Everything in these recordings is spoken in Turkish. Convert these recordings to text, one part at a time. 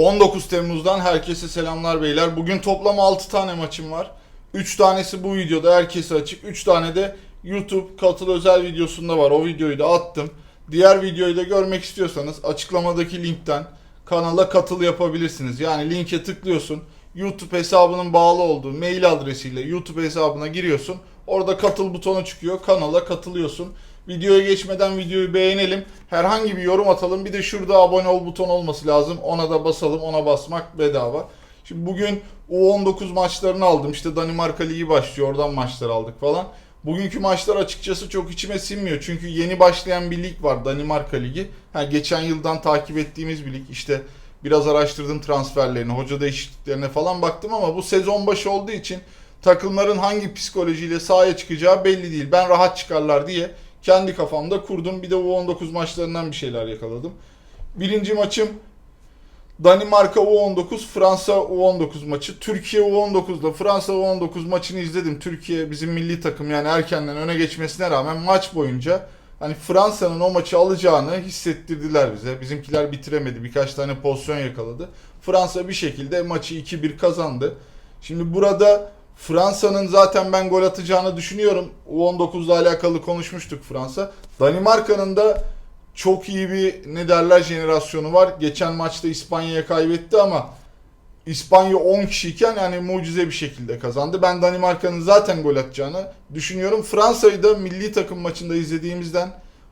19 Temmuz'dan herkese selamlar beyler. Bugün toplam 6 tane maçım var. 3 tanesi bu videoda herkese açık. 3 tane de YouTube katıl özel videosunda var. O videoyu da attım. Diğer videoyu da görmek istiyorsanız açıklamadaki linkten kanala katıl yapabilirsiniz. Yani linke tıklıyorsun. YouTube hesabının bağlı olduğu mail adresiyle YouTube hesabına giriyorsun. Orada katıl butonu çıkıyor. Kanala katılıyorsun. Videoya geçmeden videoyu beğenelim. Herhangi bir yorum atalım. Bir de şurada abone ol butonu olması lazım. Ona da basalım. Ona basmak bedava. Şimdi bugün U19 maçlarını aldım. İşte Danimarka Ligi başlıyor. Oradan maçlar aldık falan. Bugünkü maçlar açıkçası çok içime sinmiyor. Çünkü yeni başlayan bir lig var Danimarka Ligi. Ha, geçen yıldan takip ettiğimiz bir lig. İşte biraz araştırdım transferlerini, hoca değişikliklerine falan baktım ama bu sezon başı olduğu için takımların hangi psikolojiyle sahaya çıkacağı belli değil. Ben rahat çıkarlar diye kendi kafamda kurdum. Bir de U19 maçlarından bir şeyler yakaladım. Birinci maçım Danimarka U19, Fransa U19 maçı. Türkiye U19'da Fransa U19 maçını izledim. Türkiye bizim milli takım yani erkenden öne geçmesine rağmen maç boyunca hani Fransa'nın o maçı alacağını hissettirdiler bize. Bizimkiler bitiremedi. Birkaç tane pozisyon yakaladı. Fransa bir şekilde maçı 2-1 kazandı. Şimdi burada Fransa'nın zaten ben gol atacağını düşünüyorum. U19'la alakalı konuşmuştuk Fransa. Danimarka'nın da çok iyi bir ne derler jenerasyonu var. Geçen maçta İspanya'ya kaybetti ama İspanya 10 kişiyken yani mucize bir şekilde kazandı. Ben Danimarka'nın zaten gol atacağını düşünüyorum. Fransa'yı da milli takım maçında izlediğimizden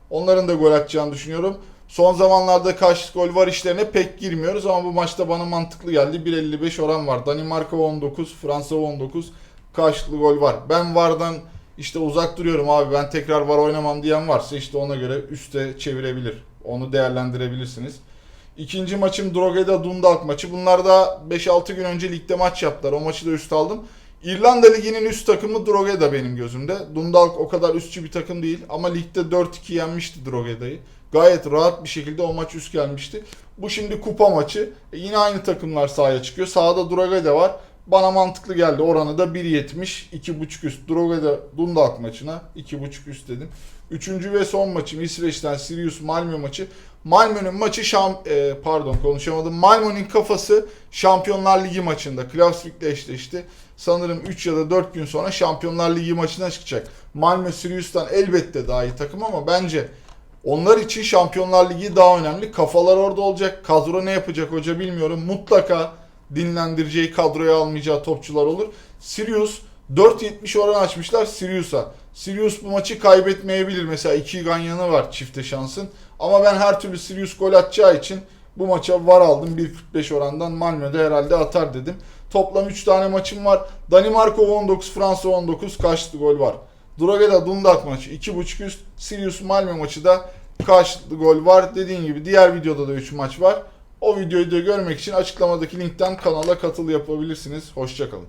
onların da gol atacağını düşünüyorum. Son zamanlarda kaç gol var işlerine pek girmiyoruz ama bu maçta bana mantıklı geldi. 1.55 oran var. Danimarka 19, Fransa 19 karşılıklı gol var. Ben vardan işte uzak duruyorum abi ben tekrar var oynamam diyen varsa işte ona göre üste çevirebilir. Onu değerlendirebilirsiniz. İkinci maçım Drogheda Dundalk maçı. Bunlar da 5-6 gün önce ligde maç yaptılar. O maçı da üst aldım. İrlanda Ligi'nin üst takımı Drogheda benim gözümde. Dundalk o kadar üstçü bir takım değil ama ligde 4-2 yenmişti Drogheda'yı. Gayet rahat bir şekilde o maç üst gelmişti. Bu şimdi kupa maçı. E yine aynı takımlar sahaya çıkıyor. Sahada Drogheda var. Bana mantıklı geldi. Oranı da 1.70, 2.5 üst. Drogheda Dundalk maçına 2.5 üst dedim. Üçüncü ve son maçım İsveç'ten Sirius Malmö maçı. Malmö'nün maçı şam e, pardon konuşamadım. Malmö'nün kafası Şampiyonlar Ligi maçında. Klausvik'le eşleşti. Sanırım 3 ya da 4 gün sonra Şampiyonlar Ligi maçına çıkacak. Malmö Sirius'tan elbette daha iyi takım ama bence onlar için Şampiyonlar Ligi daha önemli. Kafalar orada olacak. Kadro ne yapacak hoca bilmiyorum. Mutlaka dinlendireceği kadroya almayacağı topçular olur. Sirius 4.70 oran açmışlar Sirius'a. Sirius bu maçı kaybetmeyebilir. Mesela 2 ganyanı var çifte şansın. Ama ben her türlü Sirius gol atacağı için bu maça var aldım. 1.45 orandan Malmö'de herhalde atar dedim. Toplam 3 tane maçım var. Danimarka 19, Fransa 19 karşılıklı gol var. Drogheda Dundalk maçı 2.5 üst. Sirius Malmö maçı da karşılıklı gol var. Dediğim gibi diğer videoda da 3 maç var. O videoyu da görmek için açıklamadaki linkten kanala katıl yapabilirsiniz. Hoşçakalın.